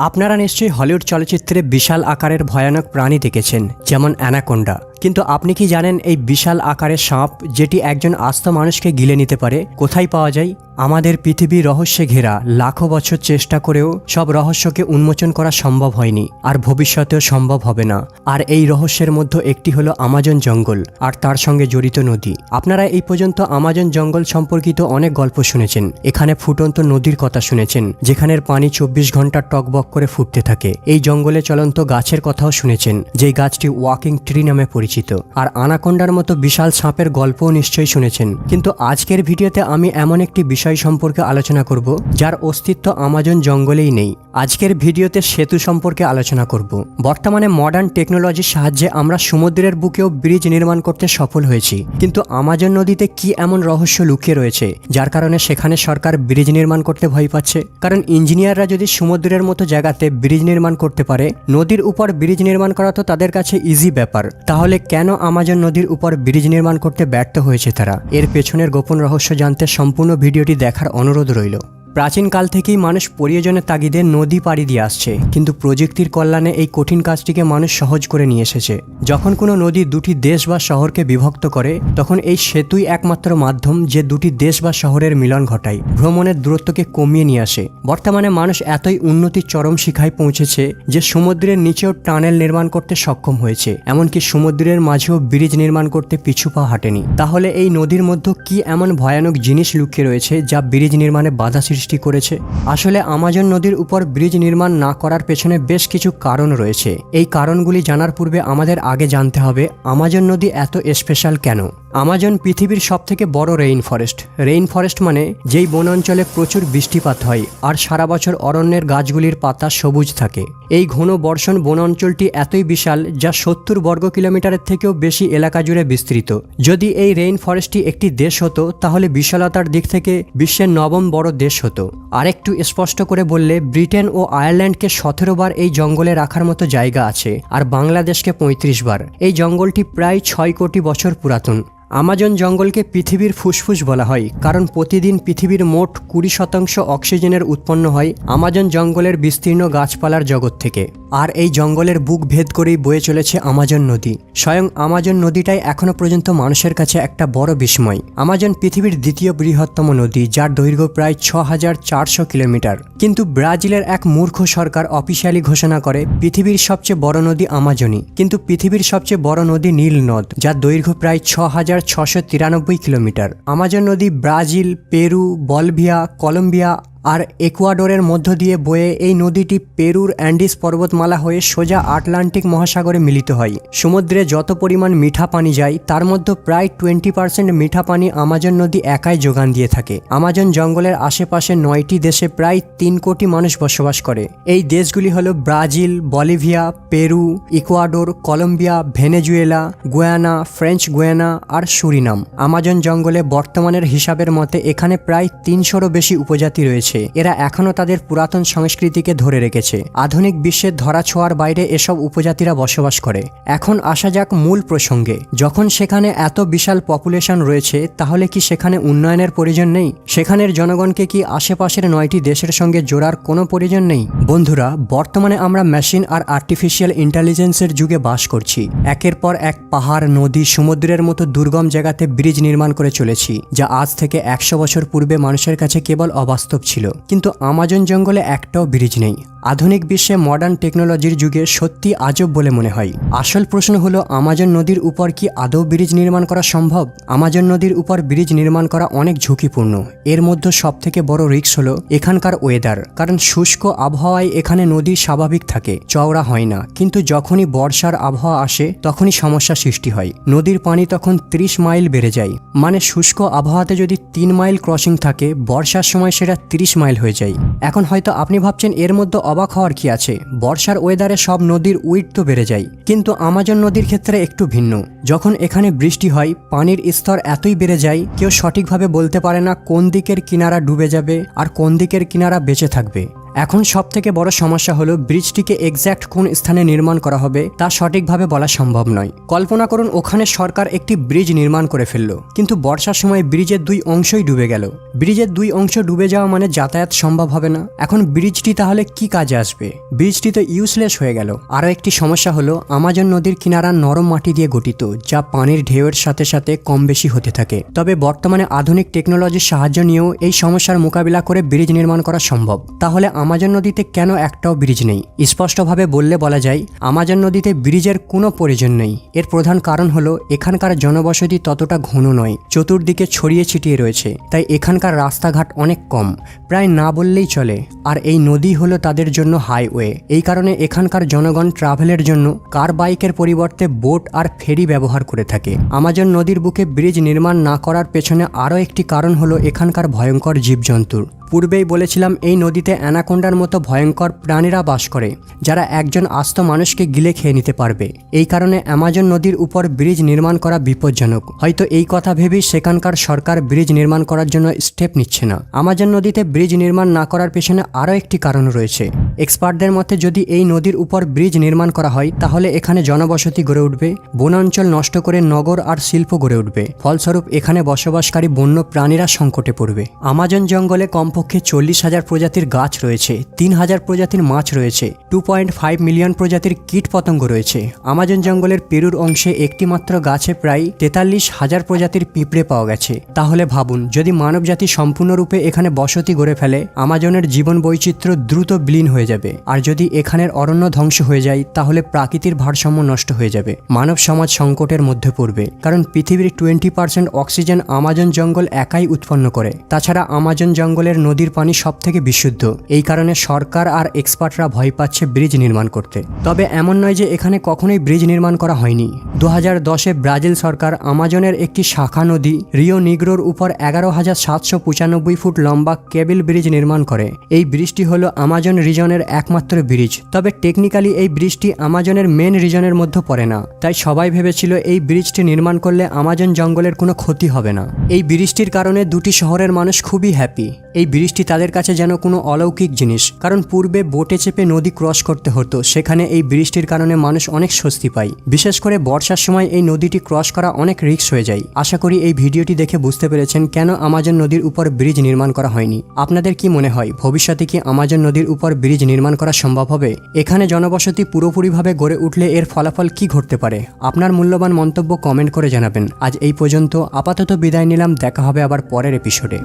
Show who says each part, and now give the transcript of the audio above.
Speaker 1: আপনারা নিশ্চয়ই হলিউড চলচ্চিত্রে বিশাল আকারের ভয়ানক প্রাণী দেখেছেন যেমন অ্যানাকোন্ডা। কিন্তু আপনি কি জানেন এই বিশাল আকারের সাপ যেটি একজন আস্ত মানুষকে গিলে নিতে পারে? কোথায় পাওয়া যায়? আমাদের পৃথিবী রহস্যে ঘেরা। লাখো বছর চেষ্টা করেও সব রহস্যকে উন্মোচন করা সম্ভব হয়নি আর ভবিষ্যতেও সম্ভব হবে না। আর এই রহস্যের মধ্যে একটি হলো আমাজন জঙ্গল আর তার সঙ্গে জড়িত নদী। আপনারা এই পর্যন্ত আমাজন জঙ্গল সম্পর্কিত অনেক গল্প শুনেছেন। এখানে ফুটন্ত নদীর কথা শুনেছেন, যেখানের পানি চব্বিশ ঘণ্টা টকবক করে ফুটতে থাকে। এই জঙ্গলে চলন্ত গাছের কথাও শুনেছেন, যেই গাছটি ওয়াকিং ট্রি নামে পরিচিত। আর আনাকোন্ডার মতো বিশাল সাপের গল্পও নিশ্চয়ই শুনেছেন। কিন্তু আজকের ভিডিওতে আমি এমন একটি বিষয় সম্পর্কে আলোচনা করব, যার অস্তিত্ব আমাজন জঙ্গলেই নেই। আজকের ভিডিওতে সেতু সম্পর্কে আলোচনা করব। বর্তমানে মডার্ন টেকনোলজির সাহায্যে আমরা সমুদ্রের বুকেও ব্রিজ নির্মাণ করতে সফল হয়েছি। কিন্তু আমাজন নদীতে কি এমন রহস্য লুকিয়ে রয়েছে, যার কারণে সেখানে সরকার ব্রিজ নির্মাণ করতে ভয় পাচ্ছে? কারণ ইঞ্জিনিয়াররা যদি সমুদ্রের মতো জায়গাতে ব্রিজ নির্মাণ করতে পারে, নদীর উপর ব্রিজ নির্মাণ করা তো তাদের কাছে ইজি ব্যাপার। তাহলে কেন আমাজন নদীর উপর ব্রিজ নির্মাণ করতে ব্যর্থ হয়েছে তারা? এর পেছনের গোপন রহস্য জানতে সম্পূর্ণ ভিডিওটি দেখার অনুরোধ রইল। প্রাচীনকাল থেকেই মানুষ প্রয়োজনের তাগিদে নদী পাড়ি দিয়ে আসছে, কিন্তু প্রযুক্তির কল্যাণে এই কঠিন কাজটিকে মানুষ সহজ করে নিয়ে এসেছে। যখন কোনো নদী দুটি দেশ বা শহরকে বিভক্ত করে, তখন এই সেতুই একমাত্র মাধ্যম যে দুটি দেশ বা শহরের মিলন ঘটায়, ভ্রমণের দূরত্বকে কমিয়ে নিয়ে আসে। বর্তমানে মানুষ এতই উন্নতির চরম শিখায় পৌঁছেছে যে সমুদ্রের নিচেও টানেল নির্মাণ করতে সক্ষম হয়েছে, এমনকি সমুদ্রের মাঝেও ব্রিজ নির্মাণ করতে পিছু পা হাঁটেনি। তাহলে এই নদীর মধ্যে কি এমন ভয়ানক জিনিস লুকিয়ে রয়েছে যা ব্রিজ নির্মাণে বাধা সৃষ্টি করেছে। আসলে আমাজন নদীর উপর ব্রিজ নির্মাণ না করার পেছনে বেশ কিছু কারণ রয়েছে। এই কারণগুলি জানার পূর্বে আমাদের আগে জানতে হবে, আমাজন নদী এত স্পেশাল কেন? আমাজন পৃথিবীর সবথেকে বড় রেইন ফরেস্ট রেইন ফরেস্ট মানে যেই বনাঞ্চলে প্রচুর বৃষ্টিপাত হয় আর সারা বছর অরণ্যের গাছগুলির পাতা সবুজ থাকে। এই ঘন বর্ষণ বনাঞ্চলটি এতই বিশাল যা সত্তর বর্গ কিলোমিটারের থেকেও বেশি এলাকা জুড়ে বিস্তৃত। যদি এই রেইন ফরেস্টটি একটি দেশ হতো, তাহলে বিশালতার দিক থেকে বিশ্বের নবম বড় দেশ হতো। আরেকটু স্পষ্ট করে বললে, ব্রিটেন ও আয়ারল্যান্ডকে সতেরো বার এই জঙ্গলে রাখার মতো জায়গা আছে, আর বাংলাদেশকে পঁয়ত্রিশ বার। এই জঙ্গলটি প্রায় ছয় কোটি বছর পুরাতন। আমাজন জঙ্গলকে পৃথিবীর ফুসফুস বলা হয়, কারণ প্রতিদিন পৃথিবীর মোট কুড়ি শতাংশ অক্সিজেনের উৎপন্ন হয় আমাজন জঙ্গলের বিস্তীর্ণ গাছপালার জগৎ থেকে। আর এই জঙ্গলের বুক ভেদ করেই বয়ে চলেছে আমাজন নদী। স্বয়ং আমাজন নদীটাই এখনও পর্যন্ত মানুষের কাছে একটা বড় বিস্ময়। আমাজন পৃথিবীর দ্বিতীয় বৃহত্তম নদী, যার দৈর্ঘ্য প্রায় ছ হাজার চারশো কিলোমিটার। কিন্তু ব্রাজিলের এক মূর্খ সরকার অফিসিয়ালি ঘোষণা করে, পৃথিবীর সবচেয়ে বড় নদী আমাজনই। কিন্তু পৃথিবীর সবচেয়ে বড় নদী নীল নদ, যার দৈর্ঘ্য প্রায় ছ হাজার ছশো তিরানব্বই কিলোমিটার। আমাজন নদী ব্রাজিল, পেরু, বলভিয়া, কলম্বিয়া আর একুয়াডোরের মধ্য দিয়ে বয়ে এই নদীটি পেরুর অ্যান্ডিস পর্বতমালা হয়ে সোজা আটলান্টিক মহাসাগরে মিলিত হয়। সমুদ্রে যত পরিমাণ মিঠা পানি যায়, তার মধ্যে প্রায় টোয়েন্টি পার্সেন্ট মিঠা পানি আমাজন নদী একাই যোগান দিয়ে থাকে। আমাজন জঙ্গলের আশেপাশে নয়টি দেশে প্রায় তিন কোটি মানুষ বসবাস করে। এই দেশগুলি হলো Brazil, Bolivia, Peru, Ecuador, Colombia, Venezuela, Guyana, French Guiana আর সুরিনাম। আমাজন জঙ্গলে বর্তমানের হিসাবের মতে এখানে প্রায় তিনশোরও বেশি উপজাতি রয়েছে। এরা এখনও তাদের পুরাতন সংস্কৃতিকে ধরে রেখেছে। আধুনিক বিশ্বের ধরা ছোঁয়ার বাইরে এসব উপজাতিরা বসবাস করে। এখন আসা যাক মূল প্রসঙ্গে। যখন সেখানে এত বিশাল পপুলেশন রয়েছে, তাহলে কি সেখানে উন্নয়নের প্রয়োজন নেই? সেখানের জনগণকে কি আশেপাশের নয়টি দেশের সঙ্গে জোড়ার কোনো প্রয়োজন নেই? বন্ধুরা, বর্তমানে আমরা মেশিন আর আর্টিফিশিয়াল ইন্টেলিজেন্সের যুগে বাস করছি। একের পর এক পাহাড়, নদী, সমুদ্রের মতো দুর্গম জায়গাতে ব্রিজ নির্মাণ করে চলেছি, যা আজ থেকে একশো বছর পূর্বে মানুষের কাছে কেবল অবাস্তব ছিল। কিন্তু আমাজন জঙ্গলে একটাও ব্রিজ নেই। আধুনিক বিশ্বে মডার্ন টেকনোলজির যুগে সত্যি আজব বলে মনে হয়। আসল প্রশ্ন হলো, আমাজন নদীর উপর কি আদৌ ব্রিজ নির্মাণ করা সম্ভব? আমাজন নদীর উপর ব্রিজ নির্মাণ করা অনেক ঝুঁকিপূর্ণ। এর মধ্যে সব থেকে বড় রিস্ক হলো এখানকার ওয়েদার কারণ শুষ্ক আবহাওয়ায় এখানে নদী স্বাভাবিক থাকে, চওড়া হয় না। কিন্তু যখনই বর্ষার আবহাওয়া আসে, তখনই সমস্যা সৃষ্টি হয়। নদীর পানি তখন ত্রিশ মাইল বেড়ে যায়। মানে শুষ্ক আবহাওয়াতে যদি তিন মাইল ক্রসিং থাকে, বর্ষার সময় সেটা তিরিশ মাইল হয়ে যায়। এখন হয়তো আপনি ভাবছেন, এর মধ্যে অবাক হওয়ার কি আছে? বর্ষার ওয়েদারে সব নদীর উইট তো বেড়ে যায়। কিন্তু আমাজন নদীর ক্ষেত্রে একটু ভিন্ন। যখন এখানে বৃষ্টি হয়, পানির স্তর এতই বেড়ে যায়, কেউ সঠিকভাবে বলতে পারে না কোন দিকের কিনারা ডুবে যাবে আর কোন দিকের কিনারা বেঁচে থাকবে। এখন সব থেকে বড় সমস্যা হলো ব্রিজটিকে এক্স্যাক্ট কোন স্থানে নির্মাণ করা হবে তা সঠিকভাবে বলা সম্ভব নয়। কল্পনা করুন ওখানে সরকার একটি ব্রিজ নির্মাণ করে ফেলল, কিন্তু বর্ষার সময় ব্রিজের দুই অংশই ডুবে গেল। ব্রিজের দুই অংশ ডুবে যাওয়া মানে যাতায়াত সম্ভব হবে না। এখন ব্রিজটি তাহলে কি কাজে আসবে? ব্রিজটি তো ইউজলেস হয়ে গেল। আরও একটি সমস্যা হলো আমাজন নদীর কিনারা নরম মাটি দিয়ে গঠিত, যা পানির ঢেউয়ের সাথে সাথে কম বেশি হতে থাকে। তবে বর্তমানে আধুনিক টেকনোলজির সাহায্য নিয়েও এই সমস্যার মোকাবিলা করে ব্রিজ নির্মাণ করা সম্ভব। তাহলে আমাজন নদীতে কেন একটাও ব্রিজ নেই? স্পষ্টভাবে বললে বলা যায়, আমাজন নদীতে ব্রিজের কোনো প্রয়োজন নেই। এর প্রধান কারণ হলো, এখানকার জনবসতি ততটা ঘন নয়, চতুর্দিকে ছড়িয়ে ছিটিয়ে রয়েছে। তাই এখানকার রাস্তাঘাট অনেক কম, প্রায় না বললেই চলে। আর এই নদী হলো তাদের জন্য হাইওয়ে। এই কারণে এখানকার জনগণ ট্রাভেলের জন্য কার বাইকের পরিবর্তে বোট আর ফেরি ব্যবহার করে থাকে। আমাজন নদীর বুকে ব্রিজ নির্মাণ না করার পেছনে আরও একটি কারণ হলো, এখানকার ভয়ঙ্কর জীবজন্তুর পূর্বেই বলেছিলাম, এই নদীতে অ্যানাকোন্ডার মতো ভয়ঙ্কর প্রাণীরা বাস করে, যারা একজন আস্ত মানুষকে গিলে খেয়ে নিতে পারবে। এই কারণে অ্যামাজন নদীর উপর ব্রিজ নির্মাণ করা বিপজ্জনক। হয়তো এই কথা ভেবেই সেখানকার সরকার ব্রিজ নির্মাণ করার জন্য স্টেপ নিচ্ছে না। আমাজন নদীতে ব্রিজ নির্মাণ না করার পেছনে আরও একটি কারণ রয়েছে। এক্সপার্টদের মতে, যদি এই নদীর উপর ব্রিজ নির্মাণ করা হয়, তাহলে এখানে জনবসতি গড়ে উঠবে, বনাঞ্চল নষ্ট করে নগর আর শিল্প গড়ে উঠবে। ফলস্বরূপ, এখানে বসবাসকারী বন্য প্রাণীরা সংকটে পড়বে। আমাজন জঙ্গলে কমপক্ষে চল্লিশ হাজার প্রজাতির গাছ রয়েছে, তিন হাজার প্রজাতির মাছ রয়েছে টু পয়েন্ট ফাইভ মিলিয়ন প্রজাতির কীট পতঙ্গ রয়েছে। আমাজন জঙ্গলের পেরুর অংশে একটিমাত্র গাছে প্রায় তেতাল্লিশ হাজার প্রজাতির পিঁপড়ে পাওয়া গেছে। তাহলে ভাবুন, যদি মানবজাতি সম্পূর্ণরূপে এখানে বসতি গড়ে ফেলে, আমাজনের জীবন বৈচিত্র্য দ্রুত বিলীন হয়ে যাবে। আর যদি এখানের অরণ্য ধ্বংস হয়ে যায়, তাহলে প্রাকৃতির ভারসাম্য নষ্ট হয়ে যাবে। মানব সমাজ সংকটের মধ্যে পড়বে। কারণ পৃথিবীর টোয়েন্টি পার্সেন্ট অক্সিজেন আমাজন জঙ্গল একাই উৎপন্ন করে। তাছাড়া আমাজন জঙ্গলের নদীর পানি সব থেকে বিশুদ্ধ। এই কারণে সরকার আর এক্সপার্টরা ভয় পাচ্ছে ব্রিজ নির্মাণ করতে। তবে এমন নয় যে এখানে কখনোই ব্রিজ নির্মাণ করা হয়নি। দু হাজার দশে ব্রাজিল সরকার আমাজনের একটি শাখা নদী, রিও নিগ্রোর উপর এগারো হাজার সাতশো পঁচানব্বই ফুট লম্বা কেবল ব্রিজ নির্মাণ করে। এই ব্রিজটি হলো আমাজন রিজনের একমাত্র ব্রিজ। তবে টেকনিক্যালি এই ব্রিজটি আমাজনের মেন রিজনের মধ্যে পড়ে না। তাই সবাই ভেবেছিল এই ব্রিজটি নির্মাণ করলে আমাজন জঙ্গলের কোনো ক্ষতি হবে না। এই ব্রিজটির কারণে দুটি শহরের মানুষ খুবই হ্যাপি এই ব্রিজটি তাদের কাছে যেন কোনো অলৌকিক জিনিস, কারণ পূর্বে বোটে চেপে নদী ক্রস করতে হতো, সেখানে এই ব্রিজটির কারণে মানুষ অনেক স্বস্তি পায়। বিশেষ করে বর্ষার সময় এই নদীটি ক্রস করা অনেক রিস্ক হয়ে যায়। আশা করি এই ভিডিওটি দেখে বুঝতে পেরেছেন কেন আমাজন নদীর উপর ব্রিজ নির্মাণ করা হয়নি। আপনাদের কি মনে হয়, ভবিষ্যতে কি আমাজন নদীর উপর ব্রিজ নির্মাণ করা সম্ভব হবে? এখানে জনবসতি পুরোপুরিভাবে গড়ে উঠলে এর ফলাফল কি ঘটতে পারে? আপনার মূল্যবান মন্তব্য কমেন্ট করে জানাবেন। আজ এই পর্যন্ত, আপাতত বিদায় নিলাম, দেখা হবে আবার পরের এপিসোডে